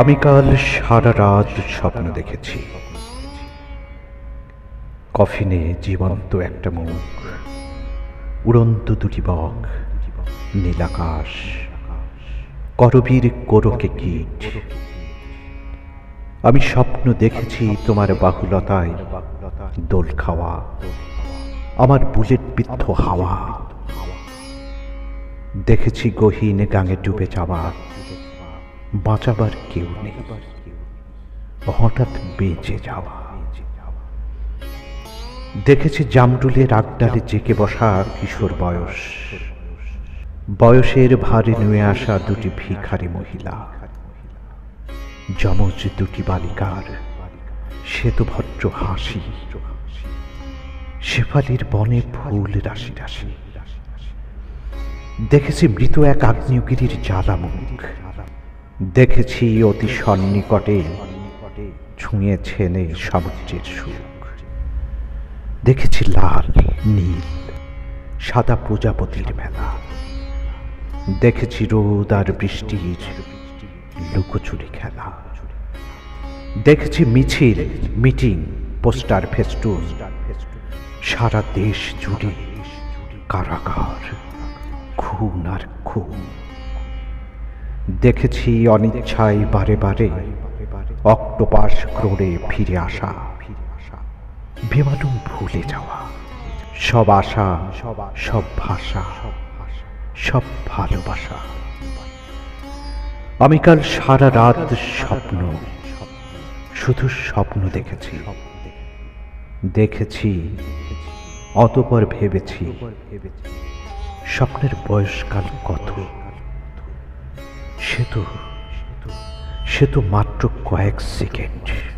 আমি কাল সারা রাত স্বপ্ন দেখেছি। কফিনে জীবন্ত একটা মুখ, উড়ন্ত দুটি বক নীলাকাশ করবীর কোরকে কীট। আমি স্বপ্ন দেখেছি তোমার বাহুলতায় দোল খাওয়া, আমার বুলেট বিদ্ধ হাওয়া। দেখেছি গহীন গাঙে ডুবে যাওয়া বাঁচাবার কেউ নেই। হঠাৎ বেঁচে যাওয়া। দেখেছি জামরুলের আগডালে জেকে বসা কিশোর বয়স। বয়সের ভারে নুয়ে আসা দুটি ভিখারি মহিলা। যমজ দুটি বালিকার। শ্বেতভদ্র হাসি। শেফালির বনে ফুল রাশি রাশি। দেখেছি মৃত এক আগ্নেয়গিরির জ্বালামুখ। দেখেছি অতি সন্নিকটে ছুঁয়ে ছেনে সমুদ্রের সুখ। দেখেছি লাল, নীল, সাদা প্রজাপতির মেলা। দেখেছি রোদ আর বৃষ্টির লুকোচুরি খেলা। দেখেছি মিছিল, মিটিং, পোস্টার, ফেস্টুন। সারা দেশ জুড়ে কারাগার, খুন আর খুন। দেখেছি অনিচ্ছায় বারে বারে অক্টোপাস ক্রোড়ে ফিরে আসা। বেমালুম ভুলে যাওয়া। সব আশা, সব ভাষা, সব ভালোবাসা। আমি কাল সারা রাত স্বপ্ন, শুধু স্বপ্ন দেখেছি। দেখেছি, অতপর ভেবেছি, স্বপ্নের বয়সকাল কত। সে তো সে তো মাত্র কয়েক সেকেন্ড।